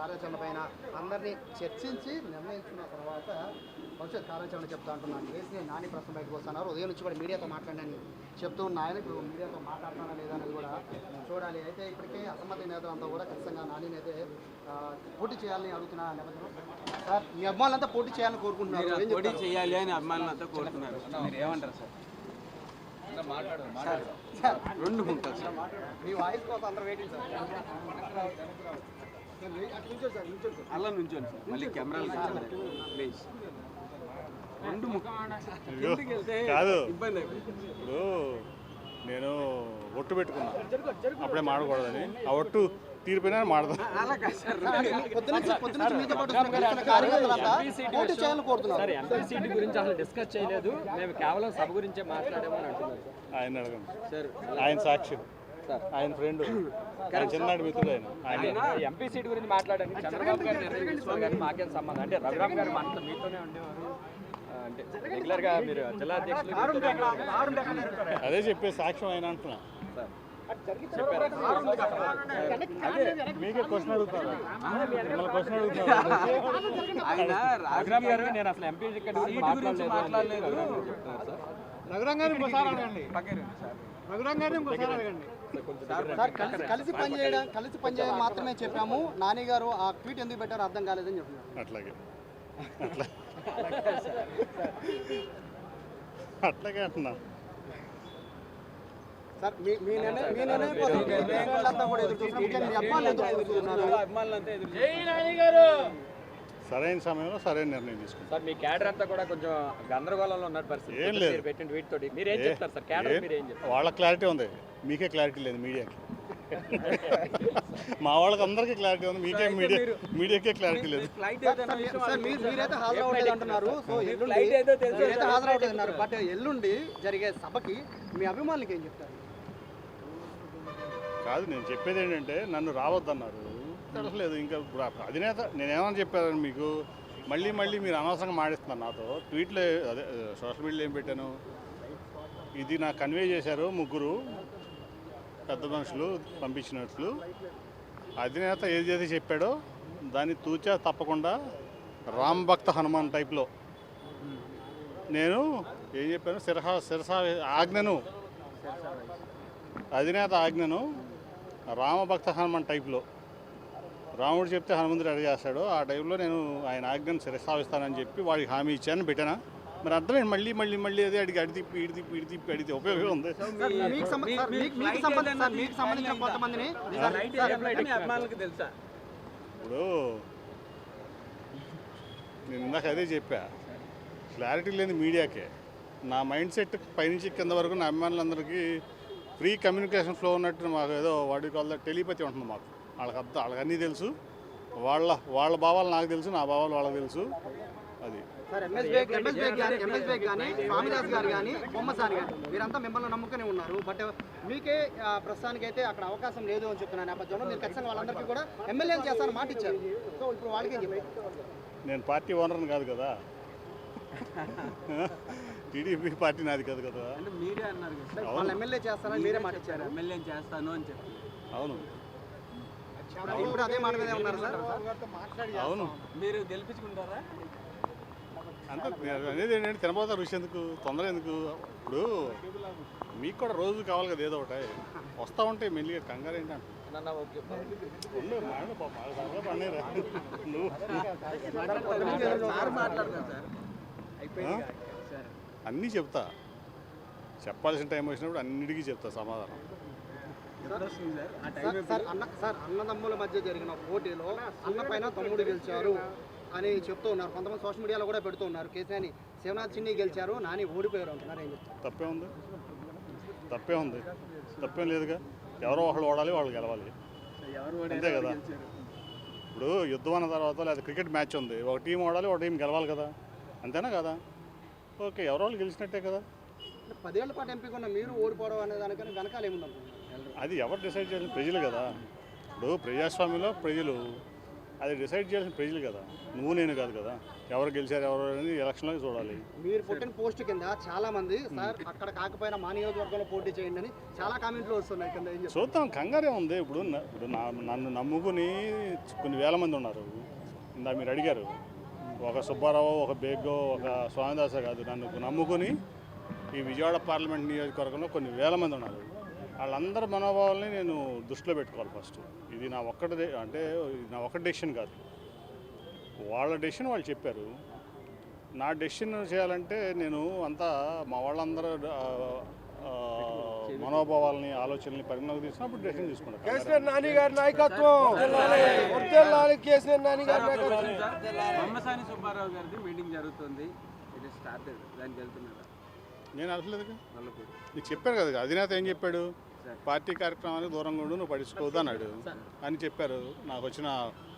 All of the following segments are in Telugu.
కార్యాచరణ పైన అందరినీ చర్చించి నిర్ణయించుకున్న తర్వాత భవిష్యత్ కార్యాచరణ చెప్తా అంటున్నాను. కేసీఆర్ నాని ప్రశ్న బయటకు వస్తున్నారు. ఉదయం నుంచి కూడా మీడియాతో మాట్లాడని చెప్తూ ఉన్న. ఆయన ఇప్పుడు మీడియాతో మాట్లాడుతున్నా లేదా అనేది కూడా చూడాలి. అయితే ఇప్పటికే అసమ్మతి నేతలు అంతా కూడా ఖచ్చితంగా నానిని అయితే ఆ, పోటీ చేయాలని అడుగుతున్న నేపథ్యంలో సార్ మీ అభిమానులంతా పోటీ చేయాలని కోరుకుంటున్నారు. పోటీ? చేయాలి అని అభిమానులంతా కోరుతున్నారు. మీరు ఏమంటారు సార్? సార్ రెండు ఉంటారు సార్. మీ వాయిస్ కోసం అందరూ వెయిటింగ్ సార్. అలా నుంచోండి సార్ మళ్ళీ కెమెరాలు ప్లీజ్ రెండు కాదు. ఇబ్బంది ఇప్పుడు నేను ఒట్టు పెట్టుకున్నా అప్పుడే మాడకూడదని ఆ ఒట్టు తీరిపోయినా మాడదాం ఎంపీ గురించి అసలు డిస్కస్ చేయలేదు మేము కేవలం సభ గురించే మాట్లాడామని ఆయన అడగండి సార్ ఆయన సాక్ష్యం ఆయన ఫ్రెండ్. చిన్ననాటి మిత్రుడు ఆయన. ఎంపీ సీట్ గురించి మాట్లాడడానికి చంద్రబాబు గారు నిర్ణయం తీసుకోవాలి కానీ మాకేం సంబంధం? అంటే రఘురామ్ గారు మనతో మీతోనే ఉండేవారు. అంటే రెగ్యులర్గా మీరు జిల్లా అధ్యక్షులు. అదే చెప్పే సాక్ష్యం ఆయన అంటున్నా. మీకే క్వశ్చన్ అడుగుతారు మిమ్మల్ని క్వశ్చన్ అడుగుతారు ఆయన రఘురామ్ గారు నేను అసలు ఎంపీ టికెట్ గురించి మాట్లాడలేదు మాట్లాడలేదు. అని కలిసి పనిచేయడం కలిసి పనిచేయడం మాత్రమే చెప్పాము. నాని గారు ఆ ట్వీట్ ఎందుకు పెట్టారో అర్థం కాలేదని చెప్తున్నారు అట్లాగే. అట్లా అట్లాగే అంటున్నా. సార్ మీ మీ నిర్ణయం మీ నిర్ణయం కోసం కూడా ఎదురు చూస్తున్నారు? సరైన సమయంలో సరైన నిర్ణయం తీసుకుంటాం. సార్ మీ క్యాడర్ అంతా కూడా కొంచెం గందరగోళంలో ఉన్న పరిస్థితి. ఏం లేదు. పెట్టిన ట్వీట్ తోటి మీరు ఏం చెప్తారు సార్? క్యాడర్ మీరు ఏం చెప్తారు వాళ్ళ క్లారిటీ ఉంది. మీకే క్లారిటీ లేదు మీడియాకి. మా వాళ్ళకి అందరికీ క్లారిటీ ఉంది మీకే మీడియా మీడియాకే క్లారిటీ లేదు. అన్నారు బట్ ఎల్లుండి జరిగే సభకి మీ అభిమానులకి ఏం చెప్తారు? కాదు నేను చెప్పేది ఏంటంటే నన్ను రావద్దన్నారు. తెలియలేదు ఇంకా ఇప్పుడు అధినేత నేనేమని చెప్పాను మీకు మళ్ళీ మళ్ళీ మీరు అనవసరంగా మాడిస్తున్నారు నాతో. ట్వీట్లో అదే సోషల్ మీడియాలో ఏం పెట్టాను? ఇది నాకు కన్వే చేశారు ముగ్గురు పెద్ద మనుషులు పంపించినట్లు. అధినేత ఏదైతే చెప్పాడో దాన్ని తూచా తప్పకుండా రామ్ భక్త హనుమాన్ టైప్లో. నేను ఏం చెప్పాను? శిరహ శిరస ఆజ్ఞను అధినేత ఆజ్ఞను రామభక్త హనుమాన్ టైప్లో. రాముడు చెప్తే హనుమంతుడు అడిగేస్తాడు ఆ టైంలో నేను ఆయన ఆజ్ఞను శిరసావిస్తానని చెప్పి వాడికి హామీ ఇచ్చాను పెట్టానా. మరి అర్థమైంది మళ్ళీ మళ్ళీ మళ్ళీ అదే అడిగి అడి తిప్పి ఇడి తిప్పి ఇడి తిప్పి అడిగితే ఉపయోగం ఉంది. ఇప్పుడు నేను ఇందాక అదే చెప్పా క్లారిటీ లేని మీడియాకే. నా మైండ్ సెట్ పైనుంచి కింద వరకు నా అభిమానులందరికీ ఫ్రీ కమ్యూనికేషన్ ఫ్లో ఉన్నట్టు మాకు ఏదో వాడి కాల్ టెలిపతి ఉంటుంది మాకు. వాళ్ళకి అర్థం వాళ్ళకి అన్నీ తెలుసు. వాళ్ళ వాళ్ళ భావాలు నాకు తెలుసు నా భావాలు వాళ్ళకి తెలుసు. అది. వీరంతా మిమ్మల్ని నమ్ముకునే ఉన్నారు. బట్ మీకే అక్కడ అవకాశం లేదు అని చెప్తున్న నేపథ్యంలో మీరు ఖచ్చితంగా వాళ్ళందరికీ కూడా ఎమ్మెల్యేని చేస్తానని మాట ఇచ్చారు. సో ఇప్పుడు వాళ్ళకి నేను పార్టీ ఓనర్ని కాదు కదా. టీడీపీ పార్టీ నాది కాదు కదా. అంటే మీరే అన్నారు కదా సార్. వాళ్ళు ఎమ్మెల్యే మీరే మాట ఇచ్చారు. ఎమ్మెల్యే చేస్తాను అని చెప్పి అవును. ఇప్పుడు అదే మాట మీదే ఉన్నారు సార్. అవును. మీరు గెలిపించుకుంటారా? అంత నేను అనేది ఏంటంటే తినబోతా రుచి ఎందుకు తొందర ఎందుకు? ఇప్పుడు మీకు కూడా రోజు కావాలి కదా ఏదో ఒకటి. వస్తూ ఉంటే మెల్లిగా కంగారు ఏంటంటే? అన్నీ చెప్తా. చెప్పాల్సిన టైం వచ్చినప్పుడు అన్నిటికీ చెప్తా సమాధానం. సార్ అన్న సార్ అన్నదమ్ముల మధ్య జరిగిన పోటీలో అన్న పైన తమ్ముడు గెలిచారు అని చెప్తూ ఉన్నారు. కొంతమంది సోషల్ మీడియాలో కూడా పెడుతూ ఉన్నారు. కేసీఆర్ని శివనాథ్ చిన్ని గెలిచారు నాని ఓడిపోయారు అంటున్నారు. ఏం చెప్తారు? తప్పే ఉంది. తప్పే ఉంది. తప్పేం లేదుగా. ఎవరో ఒకళ్ళు ఓడాలి వాళ్ళు గెలవాలి. ఎవరు అంతే కదా. ఇప్పుడు యుద్ధం అన్న తర్వాత లేదా క్రికెట్ మ్యాచ్ ఉంది. ఒక టీం ఓడాలి ఒక టీం గెలవాలి కదా. అంతేనా కదా? ఓకే ఎవరో వాళ్ళు గెలిచినట్టే కదా. పదేళ్ళ పాటు ఎంపీ ఉన్న మీరు ఓడిపోవడం అనే దానికన్నా వెనకాల ఏముందనుకుంటున్నారు అది ఎవరు డిసైడ్ చేయాలి ప్రజలు కదా. ఇప్పుడు ప్రజాస్వామ్యంలో ప్రజలు అది డిసైడ్ చేయాల్సిన ప్రజలు కదా. నువ్వు నేను కాదు కదా. ఎవరు గెలిచారు ఎవరు అనేది ఎలక్షన్లో చూడాలి. మీరు పుట్టిన పోస్ట్ కింద చాలా మంది సార్ అక్కడ కాకపోయినా మా నియోజకవర్గంలో పోటీ చేయండి అని చాలా కామెంట్లు వస్తున్నాయి కింద? చూద్దాం కంగారే ఉంది. ఇప్పుడు ఇప్పుడు నన్ను నమ్ముకుని కొన్ని వేల మంది ఉన్నారు. ఇందా మీరు అడిగారు ఒక సుబ్బారావు ఒక బేగ్గో ఒక స్వామిదాస కాదు. నన్ను నమ్ముకుని ఈ విజయవాడ పార్లమెంట్ నియోజకవర్గంలో కొన్ని వేల మంది ఉన్నారు. వాళ్ళందరి మనోభావాల్ని నేను దృష్టిలో పెట్టుకోవాలి ఫస్ట్. ఇది నా ఒక్కటి అంటే నా ఒక్క డెసిషన్ కాదు. వాళ్ళ డెసిషన్ వాళ్ళు చెప్పారు. నా డెసిషన్ చేయాలంటే నేను అంతా మా వాళ్ళందరూ మనోభావాల్ని ఆలోచనల్ని పరిగణలోకి తీసుకున్నప్పుడు డెసిషన్ తీసుకుంటాను కేసీఆర్ నాని గారి నాయకత్వం. కేసీఆర్ నాని గారి నాయకత్వం. బొమ్మసాని సుబ్బారావు గారిది మీటింగ్ జరుగుతుంది. ఇది స్టార్ట్ దానికి వెళ్తున్నారా? నేను నల్లపూడి. నీకు చెప్పాను కదా అధినేత ఏం చెప్పాడు? పార్టీ కార్యక్రమానికి దూరంగా ఉండు నువ్వు పడుచుకోవద్దు అన్నాడు. అని చెప్పారు. నాకు వచ్చిన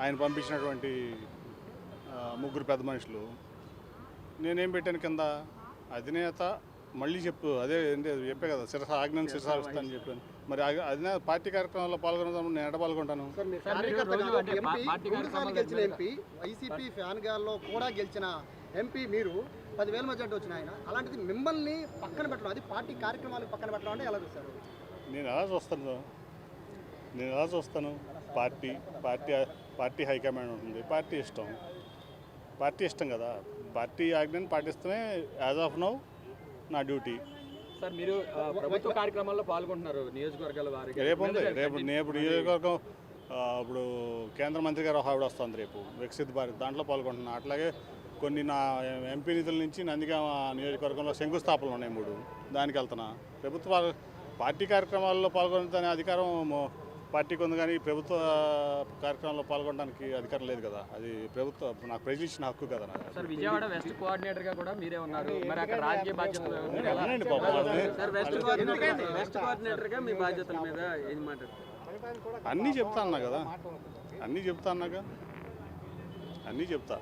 ఆయన పంపించినటువంటి ముగ్గురు పెద్ద మనుషులు. నేనేం పెట్టాను కింద? అధినేత మళ్ళీ చెప్పు. అదే ఏంటి అది చెప్పే కదా శిరస ఆజ్ఞను శిరసావిస్తానని చెప్పాను. మరి అధినేత పార్టీ కార్యక్రమాల్లో పాల్గొనడం నేను ఎడ పాల్గొంటాను? కార్యక్రమాలు గెలిచిన ఎంపీ వైసీపీ ఫ్యాన్ గాల్లో కూడా గెలిచిన ఎంపీ మీరు. పదివేల మెజార్టీ వచ్చిన ఆయన. అలాంటిది మిమ్మల్ని పక్కన పెట్టడం అది పార్టీ కార్యక్రమాలకు పక్కన పెట్టడం అంటే ఎలా చూస్తారు? నేను ఎలా చూస్తాను నేను ఎలా చూస్తాను party party party high command ఉంటుంది. పార్టీ ఇష్టం. పార్టీ ఇష్టం కదా. పార్టీ ఆజ్ఞని పాటిస్తూనే యాజ్ ఆఫ్ నౌ నా డ్యూటీ. సార్ మీరు ప్రభుత్వ కార్యక్రమాల్లో పాల్గొంటున్నారు నియోజకవర్గాల వారికి. రేపు ఉంది. రేపు నేను ఇప్పుడు నియోజకవర్గం ఇప్పుడు కేంద్ర మంత్రి గారు ఆవిడ వస్తుంది రేపు. వికసిత్ భారత్ దాంట్లో పాల్గొంటున్నా. అట్లాగే కొన్ని నా ఎంపీ నిధుల నుంచి నందిగామ నియోజకవర్గంలో శంకుస్థాపనలు ఉన్నాయి మూడు. దానికి వెళ్తున్నా. ప్రభుత్వ పార్టీ కార్యక్రమాల్లో పాల్గొనే అధికారం పార్టీకి ఉంది కానీ ప్రభుత్వ కార్యక్రమాల్లో పాల్గొనడానికి అధికారం లేదు కదా. అది ప్రభుత్వ నాకు ప్రజలు ఇచ్చిన హక్కు కదా నాకు. సార్ విజయవాడ వెస్ట్ కోఆర్డినేటర్గా కూడా మీరే ఉన్నారు. మరి అక్కడ రాజకీయ బాధ్యతలు మీ బాధ్యతల మీద ఏం మాట్లాడతారు అన్నీ చెప్తా అన్నా కదా. అన్నీ చెప్తా అన్నాగా. అన్నీ చెప్తా.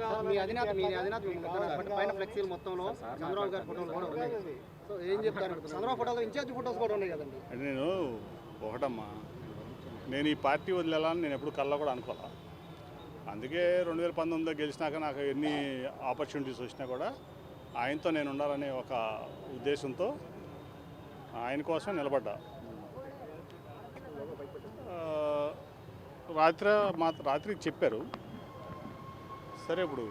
సార్, మీ అధినేత మీ అధినేత మీ మొత్తం పైన ఫ్లెక్సీలు మొత్తంలో చంద్రబాబు గారి ఫోటోలు కూడా ఉన్నాయి. సో ఏం చెప్తారు? చంద్రబాబు ఫోటోలో ఇన్ఛార్జ్ ఫోటోస్ కూడా ఉన్నాయి కదండి. అంటే నేను ఒకటమ్మా. నేను ఈ పార్టీ వదిలేయాలని నేను ఎప్పుడు కల్లా కూడా అనుకోవాలా అందుకే రెండు వేల పంతొమ్మిదిలో గెలిచినాక నాకు ఎన్ని ఆపర్చునిటీస్ వచ్చినా కూడా ఆయనతో నేను ఉండాలనే ఒక ఉద్దేశంతో ఆయన కోసం నిలబడ్డా. ఆ, రాత్రి మా రాత్రికి చెప్పారు. సరే ఇప్పుడు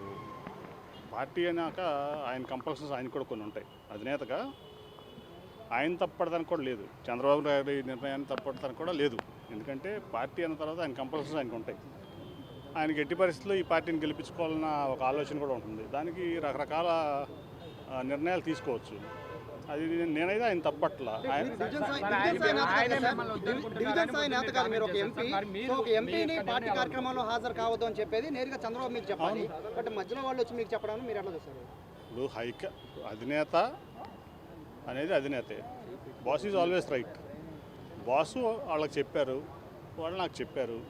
పార్టీ అయినాక ఆయన కంపల్సరీస్ ఆయన కూడా కొన్ని ఉంటాయి. అధినేతగా ఆయన తప్పడదానికి కూడా లేదు. చంద్రబాబు నాయుడు నిర్ణయాన్ని తప్పడదానికి కూడా లేదు. ఎందుకంటే పార్టీ అన్న తర్వాత ఆయన కంపల్సరీ ఆయనకు ఉంటాయి. ఆయనకి ఎట్టి పరిస్థితుల్లో ఈ పార్టీని గెలిపించుకోవాలన్న ఒక ఆలోచన కూడా ఉంటుంది. దానికి రకరకాల నిర్ణయాలు తీసుకోవచ్చు. అది నేను- నేనైతే ఆయన తప్పట్ల. ఆయన మీరు నేత కాదు ఒక ఎంపీ. ఒక ఎంపీని పార్టీ హాజరు కావద్దు అని చెప్పేది నేరుగా చంద్రబాబు మీకు చెప్పాలి. బట్ మధ్యలో వాళ్ళు వచ్చి మీకు చెప్పడానికి మీరు ఎట్లా చూస్తారు? ఇప్పుడు హైక అధినేత అనేది అధినేతే. Boss is always right. Boss వాళ్ళకి చెప్పారు వాళ్ళు నాకు చెప్పారు.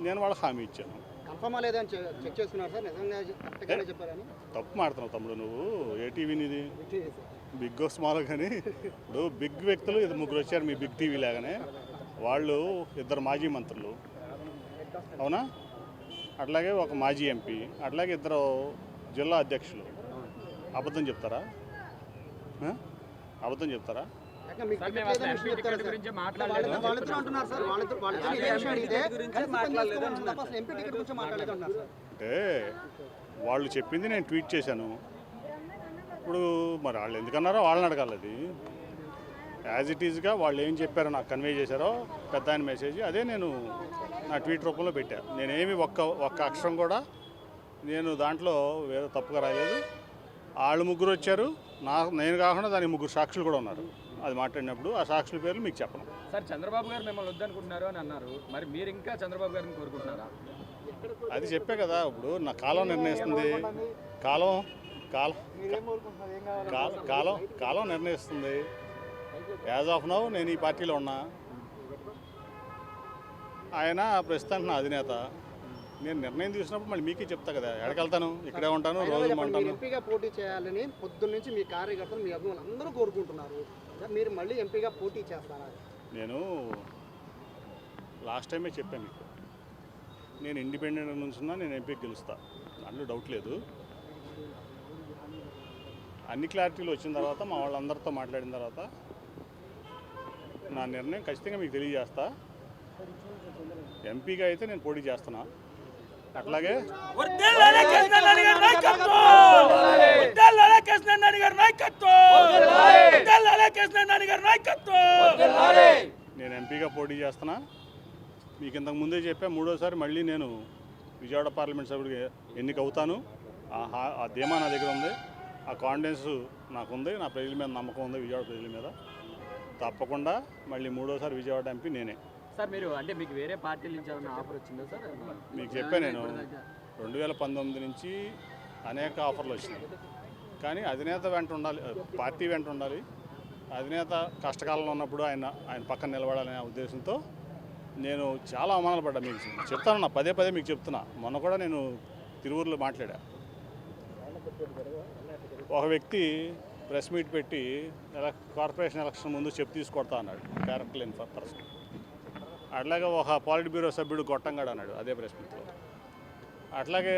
నేను వాళ్ళకి హామీ ఇచ్చాను. కన్ఫర్మా లేదని చెక్ సార్? నిజంగా చెప్పారని? తప్పు మాడుతున్నావు తమ్ముడు నువ్వు. ఏ టీవీని ఇది బిగ్ స్మాల్ కానీ ఇప్పుడు బిగ్ వ్యక్తులు ఇది ముగ్గురు వచ్చారు మీ బిగ్ టీవీ లాగానే. వాళ్ళు ఇద్దరు మాజీ మంత్రులు. అవునా? అట్లాగే ఒక మాజీ ఎంపీ అట్లాగే ఇద్దరు జిల్లా అధ్యక్షులు. అబద్ధం చెప్తారా? అబద్ధం చెప్తారా? అంటే వాళ్ళు చెప్పింది నేను ట్వీట్ చేశాను. ఇప్పుడు మరి వాళ్ళు ఎందుకన్నారో వాళ్ళని అడగాలి అది. యాజ్ ఇట్ ఈజ్గా వాళ్ళు ఏం చెప్పారో నాకు కన్వే చేశారో పెద్ద ఆయన మెసేజ్ అదే నేను నా ట్వీట్ రూపంలో పెట్టా. నేనేమి ఒక్క ఒక్క అక్షరం కూడా నేను దాంట్లో వేరే తప్పుగా రాయలేదు. వాళ్ళు ముగ్గురు వచ్చారు. నా నేను కాకుండా దానికి ముగ్గురు సాక్షులు కూడా ఉన్నారు. అది మాట్లాడినప్పుడు ఆ సాక్షుల పేర్లు మీకు చెప్పను. సార్ చంద్రబాబు గారు మిమ్మల్ని వద్దనుకుంటున్నారు అని అన్నారు. మరి మీరు ఇంకా చంద్రబాబు గారిని కోరుకుంటున్నారా? అది చెప్పే కదా ఇప్పుడు నా కాలం నిర్ణయిస్తుంది. కాలం కాలం కాలం కాలం కాలం నిర్ణయిస్తుంది. యాజ్ ఆఫ్ నౌ నేను ఈ పార్టీలో ఉన్నా. ఆయన ప్రస్తుతానికి నా అధినేత. నేను నిర్ణయం తీసుకున్నప్పుడు మళ్ళీ మీకే చెప్తా కదా ఎక్కడికెళ్తాను ఇక్కడే ఉంటాను రోజు ఉంటాను. ఎంపీగా పోటీ చేయాలని పొద్దున్న నుంచి మీ కార్యకర్తలు మీ అభిమానులు అందరూ కోరుకుంటున్నారు. మీరు మళ్ళీ ఎంపీగా పోటీ చేస్తారా? నేను లాస్ట్ టైమే చెప్పాను మీకు. నేను ఇండిపెండెంట్ నుంచున్నా నేను ఎంపీకి గెలుస్తా. దాంట్లో డౌట్ లేదు. అన్ని క్లారిటీలు వచ్చిన తర్వాత మా వాళ్ళందరితో మాట్లాడిన తర్వాత నా నిర్ణయం ఖచ్చితంగా మీకు తెలియజేస్తా. ఎంపీగా అయితే నేను పోటీ చేస్తున్నా. అట్లాగే నేను ఎంపీగా పోటీ చేస్తున్నా. మీకు ఇంతకు ముందే చెప్పా మూడోసారి మళ్ళీ నేను విజయవాడ పార్లమెంట్ సభ్యుడికి ఎన్నిక అవుతాను ఆ హా- ఆ ధీమా నా దగ్గర ఉంది. ఆ కాన్ఫిడెన్స్ నాకు ఉంది నా ప్రజల మీద నమ్మకం ఉంది విజయవాడ ప్రజల మీద. తప్పకుండా మళ్ళీ మూడోసారి విజయవాడ ఎంపీ నేనే. సార్ మీరు అంటే మీకు వేరే పార్టీల నుంచి ఏమైనా ఆఫర్ వచ్చిందా సార్? మీకు చెప్పా నేను రెండు వేల పంతొమ్మిది నుంచి అనేక ఆఫర్లు వచ్చినాయి. కానీ అధినేత వెంట ఉండాలి పార్టీ వెంట ఉండాలి. అధినేత కష్టకాలంలో ఉన్నప్పుడు ఆయన ఆయన పక్కన నిలబడాలనే ఉద్దేశంతో నేను చాలా అవమానాలు పడ్డా మీకు. చెప్తాను నా పదే పదే మీకు చెప్తున్నా. మొన్న కూడా నేను తిరువురులో మాట్లాడా. ఒక వ్యక్తి ప్రెస్ మీట్ పెట్టి కార్పొరేషన్ ఎలక్షన్ ముందు చెప్పు తీసుకొడతా అన్నాడు క్యారెక్టర్ లేని పర్సన్. అట్లాగే ఒక పాలిట్ బ్యూరో సభ్యుడు గొట్టంగాడు అన్నాడు అదే ప్రెస్ మీట్లో. అట్లాగే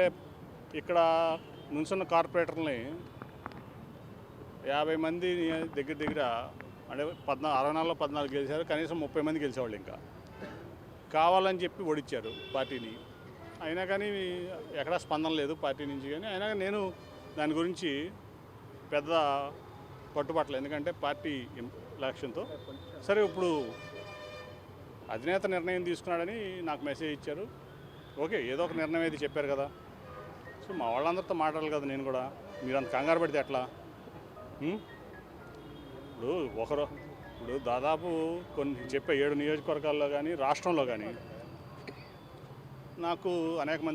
ఇక్కడ నుంచున్న కార్పొరేటర్ని యాభై మంది దగ్గర దగ్గర అంటే పద్నాలుగు అరవై నాలుగులో పద్నాలుగు గెలిచారు కనీసం ముప్పై మంది గెలిచేవాళ్ళు ఇంకా. కావాలని చెప్పి ఓడిచ్చారు పార్టీని. అయినా కానీ ఎక్కడా స్పందన లేదు పార్టీ నుంచి కానీ. అయినా నేను దాని గురించి పెద్ద పట్టుబట్టలు ఎందుకంటే పార్టీ లక్ష్యంతో సరే ఇప్పుడు అధినేత నిర్ణయం తీసుకున్నాడని నాకు మెసేజ్ ఇచ్చారు. ఓకే ఏదో ఒక నిర్ణయం అయితే చెప్పారు కదా. సో మా వాళ్ళందరితో మాట్లాడాలి కదా నేను కూడా. మీరు అంత కంగారు పడితే ఎట్లా? ఇప్పుడు ఒకరు ఇప్పుడు దాదాపు కొన్ని చెప్పే ఏడు నియోజకవర్గాల్లో కానీ రాష్ట్రంలో కానీ నాకు అనేక మంది